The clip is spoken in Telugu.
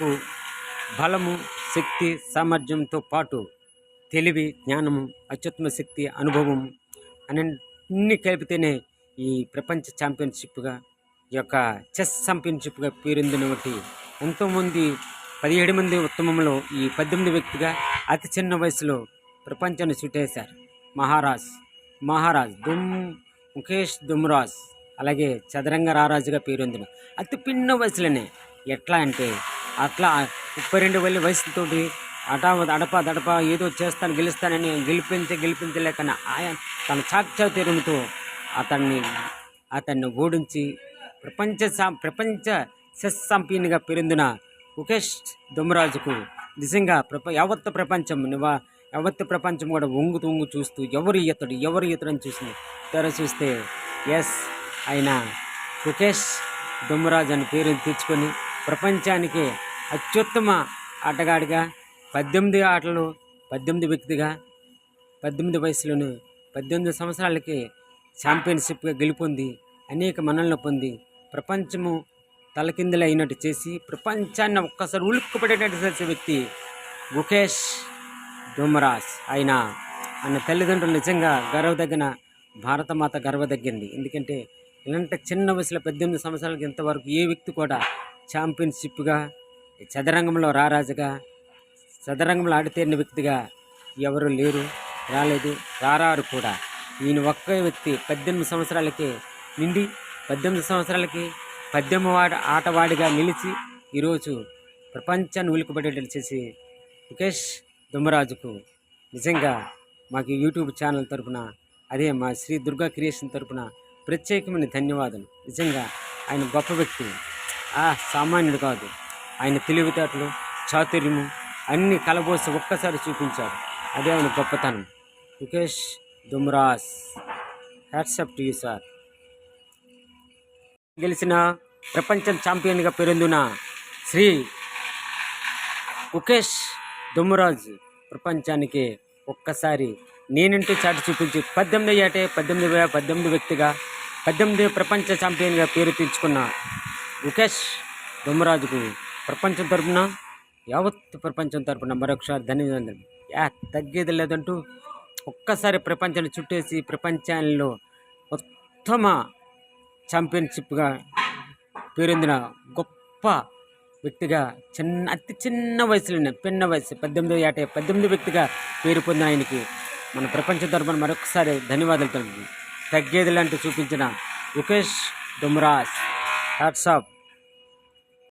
మనకు బలము శక్తి సామర్థ్యంతో పాటు తెలివి జ్ఞానము అత్యుత్తమ శక్తి అనుభవం అన్ని కలిపితేనే ఈ ప్రపంచ ఛాంపియన్షిప్గా ఈ యొక్క చెస్ ఛాంపియన్షిప్గా పేరొందినటువంటి ఎంతోమంది పదిహేడు మంది ఉత్తమంలో ఈ పద్దెనిమిది వ్యక్తిగా అతి చిన్న వయసులో ప్రపంచాన్ని చుట్టేశారు. మహారాజ్ మహారాజ్ దుమ్ ముఖేష్ దుమ్రాజ్ అలాగే చదరంగ రారాజుగా పేరొందిన అతి పిన్న వయసులోనే ఎట్లా అంటే అట్లా ముప్పై రెండు వేల వయసుతోటి అటా అడప దడప ఏదో చేస్తాను గెలుస్తానని గెలిపించి గెలిపించలేకన ఆయన తన చాక్చౌతర్యంతో అతన్ని అతన్ని ఓడించి ప్రపంచ ప్రపంచ చెస్ ఛాంపియన్గా పేరొందిన ముఖేష్ దుమ్మరాజుకు నిజంగా ప్రప యావత్ ప్రపంచం నివా యావత్ ప్రపంచం కూడా వంగు తొంగు చూస్తూ ఎవరు ఈతడు ఎవరు ఈతడని చూసింది. చూసి తెర చూస్తే ఎస్ ఆయన ముఖేష్ దుమ్మరాజు అని పేరు తెచ్చుకొని ప్రపంచానికి అత్యుత్తమ ఆటగాడిగా పద్దెనిమిది ఆటలు పద్దెనిమిది వ్యక్తిగా పద్దెనిమిది వయసులోనే పద్దెనిమిది సంవత్సరాలకి ఛాంపియన్షిప్గా గెలుపొంది అనేక మనల్ని పొంది ప్రపంచము తలకిందులు అయినట్టు చేసి ప్రపంచాన్ని ఒక్కసారి ఉలుక్కుపడేటట్టు చేసే వ్యక్తి ముఖేష్ డుమరాజ్ ఆయన. ఆయన తల్లిదండ్రులు నిజంగా గర్వదగిన భారతమాత గర్వదగ్గింది ఎందుకంటే ఇలాంటి చిన్న వయసులో పద్దెనిమిది సంవత్సరాలకి ఇంతవరకు ఏ వ్యక్తి కూడా ఛాంపియన్షిప్గా చదరంగంలో రారాజుగా చదరంగంలో ఆడితేరిన వ్యక్తిగా ఎవరు లేరు రాలేదు రారారు కూడా. ఈయన ఒక్క వ్యక్తి పద్దెనిమిది సంవత్సరాలకి నిండి పద్దెనిమిది సంవత్సరాలకి పద్దెనిమిది వాడ ఆటవాడిగా నిలిచి ఈరోజు ప్రపంచాన్ని ఉలికబడేటట్టు చేసి ముఖేష్ దుమ్మరాజుకు నిజంగా మాకు యూట్యూబ్ ఛానల్ తరపున అదే మా శ్రీ దుర్గా క్రియేషన్ తరపున ప్రత్యేకమైన ధన్యవాదాలు. నిజంగా ఆయన గొప్ప వ్యక్తి. ఆ సామాన్యుడు కాదు. ఆయన తెలివితేటలు చాతుర్యము అన్ని కలబోసి ఒక్కసారి చూపించారు అదే ఆయన గొప్పతనం. Mukesh Dumras hats off to you sir. గెలిచిన ప్రపంచ ఛాంపియన్గా పేరొందిన శ్రీ ముఖేష్ దుమ్రాజ్ ప్రపంచానికి ఒక్కసారి నేనంటూ చాటి చూపించి పద్దెనిమిది ఏటే పద్దెనిమిది వేల పద్దెనిమిది వ్యక్తిగా పద్దెనిమిది ప్రపంచ ఛాంపియన్గా పేరు తెచ్చుకున్న ముఖేష్ దుమ్మరాజుకు ప్రపంచం తరపున యావత్ ప్రపంచం తరపున మరొకసారి ధన్యవాదాలు. యా తగ్గేది లేదంటూ ఒక్కసారి ప్రపంచాన్ని చుట్టేసి ప్రపంచంలో ఉత్తమ ఛాంపియన్షిప్గా పేరొందిన గొప్ప వ్యక్తిగా చిన్న అతి చిన్న వయసులోనే పిన్న వయసు పద్దెనిమిది ఏట పద్దెనిమిది వ్యక్తిగా పేరు పొందిన ఆయనకి మన ప్రపంచ తరపున మరొకసారి ధన్యవాదాలు తెలుపు తగ్గేది లాంటి చూపించిన ముఖేష్ డుమ్రాస్ హ్యాట్సాప్